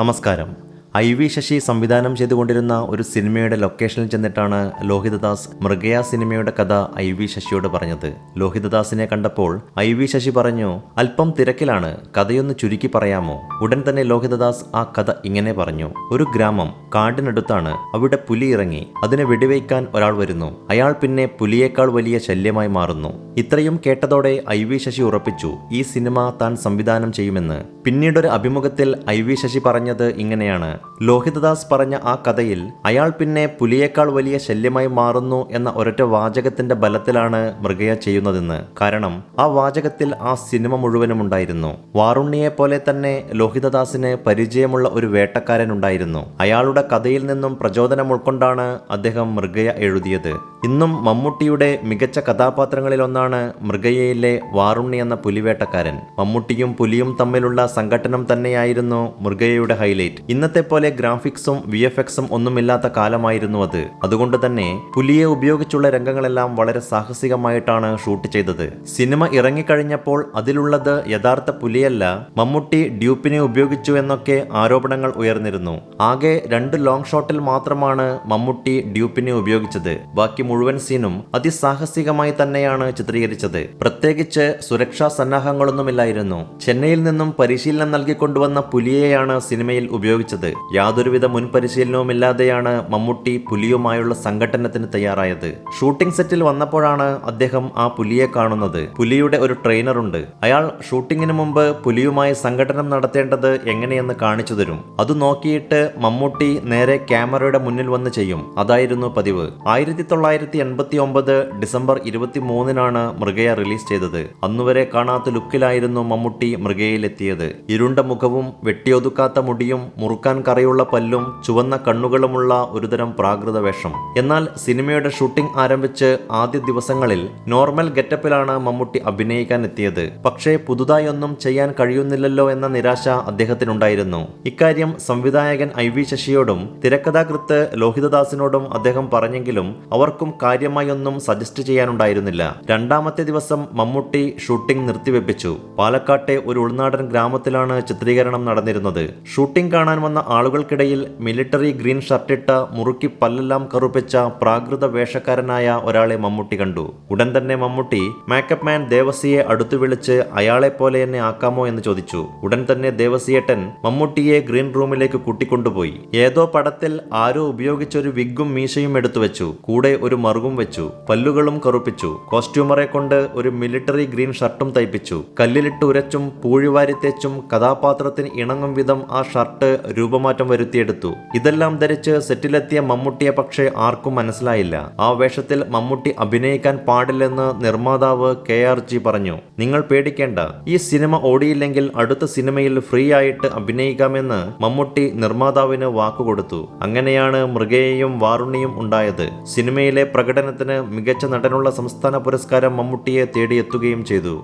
നമസ്കാരം. I V Sasi സംവിധാനം ചെയ്തുകൊണ്ടിരുന്ന ഒരു സിനിമയുടെ ലൊക്കേഷനിൽ ചെന്നിട്ടാണ് ലോഹിതദാസ് മൃഗയ സിനിമയുടെ കഥ ഐ വി ശശിയോട് പറഞ്ഞത്. ലോഹിതദാസിനെ കണ്ടപ്പോൾ ഐ വി ശശി പറഞ്ഞു അല്പം തിരക്കിലാണ് കഥയൊന്ന് ചുരുക്കി പറയാമോ? ഉടൻ തന്നെ ലോഹിതദാസ് ആ കഥ ഇങ്ങനെ പറഞ്ഞു. ഒരു ഗ്രാമം കാടിനടുത്താണ്. അവിടെ പുലി ഇറങ്ങി. അതിനെ വെടിവയ്ക്കാൻ ഒരാൾ വരുന്നു. അയാൾ പിന്നെ പുലിയേക്കാൾ വലിയ ശല്യമായി മാറുന്നു. ഇത്രയും കേട്ടതോടെ ഐ വി ശശി ഉറപ്പിച്ചു. ഈ സിനിമ താൻ സംവിധാനം ചെയ്യുമെന്ന്. പിന്നീടൊരു അഭിമുഖത്തിൽ ഐ വി ശശി പറഞ്ഞത് ഇങ്ങനെയാണ്. ലോഹിതദാസ് പറഞ്ഞ ആ കഥയിൽ അയാൾ പിന്നെ പുലിയേക്കാൾ വലിയ ശല്യമായി മാറുന്നു എന്ന ഒരൊറ്റ വാചകത്തിന്റെ ബലത്തിലാണ് മൃഗയ ചെയ്യുന്നതെന്ന്. കാരണം ആ വാചകത്തിൽ ആ സിനിമ മുഴുവനും ഉണ്ടായിരുന്നു. വാറുണ്ണിയെ പോലെ തന്നെ ലോഹിതദാസിന് പരിചയമുള്ള ഒരു വേട്ടക്കാരൻ ഉണ്ടായിരുന്നു. അയാളുടെ കഥയിൽ നിന്നും പ്രചോദനം ഉൾക്കൊണ്ടാണ് അദ്ദേഹം മൃഗയ എഴുതിയത്. ഇന്നും മമ്മൂട്ടിയുടെ മികച്ച കഥാപാത്രങ്ങളിലൊന്നാണ് മൃഗയയിലെ വാറുണ്ണി എന്ന പുലിവേട്ടക്കാരൻ. മമ്മൂട്ടിയും പുലിയും തമ്മിലുള്ള സംഘട്ടനം തന്നെയായിരുന്നു മൃഗയയുടെ ഹൈലൈറ്റ്. ഇന്നത്തെ പോലെ ഗ്രാഫിക്സും വി എഫ് എക്സും ഒന്നുമില്ലാത്ത കാലമായിരുന്നു അത്. അതുകൊണ്ട് തന്നെ പുലിയെ ഉപയോഗിച്ചുള്ള രംഗങ്ങളെല്ലാം വളരെ സാഹസികമായിട്ടാണ് ഷൂട്ട് ചെയ്തത്. സിനിമ ഇറങ്ങിക്കഴിഞ്ഞപ്പോൾ അതിലുള്ളത് യഥാർത്ഥ പുലിയല്ല മമ്മൂട്ടി ഡ്യൂപ്പിനെ ഉപയോഗിച്ചു എന്നൊക്കെ ആരോപണങ്ങൾ ഉയർന്നിരുന്നു. ആകെ രണ്ട് ലോങ് ഷോട്ടിൽ മാത്രമാണ് മമ്മൂട്ടി ഡ്യൂപ്പിനെ ഉപയോഗിച്ചത്. ബാക്കി മുഴുവൻ സീനും അതിസാഹസികമായി തന്നെയാണ് ചിത്രീകരിച്ചത്. പ്രത്യേകിച്ച് സുരക്ഷാ സന്നാഹങ്ങളൊന്നുമില്ലായിരുന്നു. ചെന്നൈയിൽ നിന്നും പരിശീലനം നൽകിക്കൊണ്ടുവന്ന പുലിയെയാണ് സിനിമയിൽ ഉപയോഗിച്ചത്. യാതൊരുവിധ മുൻ പരിശീലനവുമില്ലാതെയാണ് മമ്മൂട്ടി പുലിയുമായുള്ള സംഘട്ടനത്തിന് തയ്യാറായത്. ഷൂട്ടിംഗ് സെറ്റിൽ വന്നപ്പോഴാണ് അദ്ദേഹം ആ പുലിയെ കാണുന്നത്. പുലിയുടെ ഒരു ട്രെയിനറുണ്ട്. അയാൾ ഷൂട്ടിങ്ങിന് മുമ്പ് പുലിയുമായി സംഘടനം നടത്തേണ്ടത് എങ്ങനെയെന്ന് കാണിച്ചു തരും. അത് നോക്കിയിട്ട് മമ്മൂട്ടി നേരെ ക്യാമറയുടെ മുന്നിൽ വന്ന് ചെയ്യും. അതായിരുന്നു പതിവ്. ആയിരത്തി തൊള്ളായിരത്തി എൺപത്തി ഒമ്പത് ഡിസംബർ ഇരുപത്തി മൂന്നിനാണ് മൃഗയ റിലീസ് ചെയ്തത്. അന്നുവരെ കാണാത്ത ലുക്കിലായിരുന്നു മമ്മൂട്ടി മൃഗയിലെത്തിയത്. ഇരുണ്ട മുഖവും വെട്ടിയൊതുക്കാത്ത മുടിയും മുറുക്കാൻ കറയുള്ള പല്ലും ചുവന്ന കണ്ണുകളുമുള്ള ഒരുതരം പ്രാകൃത വേഷം. എന്നാൽ സിനിമയുടെ ഷൂട്ടിംഗ് ആരംഭിച്ച് ആദ്യ ദിവസങ്ങളിൽ നോർമൽ ഗെറ്റപ്പിലാണ് മമ്മൂട്ടി അഭിനയിക്കാൻ എത്തിയത് പക്ഷേ പുതുതായി ഒന്നും ചെയ്യാൻ കഴിയുന്നില്ലല്ലോ എന്ന നിരാശ അദ്ദേഹത്തിനുണ്ടായിരുന്നു. ഇക്കാര്യം സംവിധായകൻ ഐ വി ശശിയോടും തിരക്കഥാകൃത്ത് ലോഹിതദാസിനോടും അദ്ദേഹം പറഞ്ഞെങ്കിലും അവർക്കും കാര്യമായി ഒന്നും സജസ്റ്റ് ചെയ്യാനുണ്ടായിരുന്നില്ല. രണ്ടാമത്തെ ദിവസം മമ്മൂട്ടി ഷൂട്ടിംഗ് നിർത്തിവെപ്പിച്ചു. പാലക്കാട്ടെ ഒരു ഉൾനാടൻ ഗ്രാമത്തിലാണ് ചിത്രീകരണം നടന്നിരുന്നത്. ഷൂട്ടിംഗ് കാണാൻ വന്ന ആളുകൾക്കിടയിൽ മിലിറ്ററി ഗ്രീൻ ഷർട്ടിട്ട മുറുക്കി പല്ലെല്ലാം കറുപ്പിച്ച പ്രാകൃത വേഷക്കാരനായ ഒരാളെ മമ്മൂട്ടി കണ്ടു. ഉടൻ തന്നെ മമ്മൂട്ടി മേക്കപ്പ് മാൻ ദേവസിയെ അടുത്തു വിളിച്ച് അയാളെ പോലെ എന്നെ ആക്കാമോ? എന്ന് ചോദിച്ചു. ഉടൻ തന്നെ ദേവസിയേട്ടൻ മമ്മൂട്ടിയെ ഗ്രീൻ റൂമിലേക്ക് കൂട്ടിക്കൊണ്ടുപോയി. ഏതോ പടത്തിൽ ആരോ ഉപയോഗിച്ചൊരു വിഗും മീശയും എടുത്തു വെച്ചു കൂടെ ഒരു മറുകും വെച്ചു പല്ലുകളും കറുപ്പിച്ചു. കോസ്റ്റ്യൂമറെ കൊണ്ട് ഒരു മിലിറ്ററി ഗ്രീൻ ഷർട്ടും തയ്പ്പിച്ചു. കല്ലിലിട്ട് ഉരച്ചും പൂഴിവാരി തേച്ചും കഥാപാത്രത്തിന് ഇണങ്ങും വിധം ആ ഷർട്ട് രൂപമാറ്റം വരുത്തിയെടുത്തു. ഇതെല്ലാം ധരിച്ച് സെറ്റിലെത്തിയ മമ്മൂട്ടിയെ പക്ഷേ ആർക്കും മനസ്സിലായില്ല. ആ വേഷത്തിൽ മമ്മൂട്ടി അഭിനയിക്കാൻ പാടില്ലെന്ന് നിർമ്മാതാവ് കെ ആർ ജി പറഞ്ഞു. നിങ്ങൾ പേടിക്കേണ്ട. ഈ സിനിമ ഓടിയില്ലെങ്കിൽ അടുത്ത സിനിമയിൽ ഫ്രീ ആയിട്ട് അഭിനയിക്കാമെന്ന് മമ്മൂട്ടി നിർമ്മാതാവിന് വാക്കുകൊടുത്തു. അങ്ങനെയാണ് മൃഗയെയും വാറുണ്ണിയും ഉണ്ടായത്. സിനിമയിലെ പ്രകടനത്തിന് മികച്ച നടനുള്ള സംസ്ഥാന പുരസ്കാരം മമ്മൂട്ടിയെ തേടിയെത്തുകയും ചെയ്തു.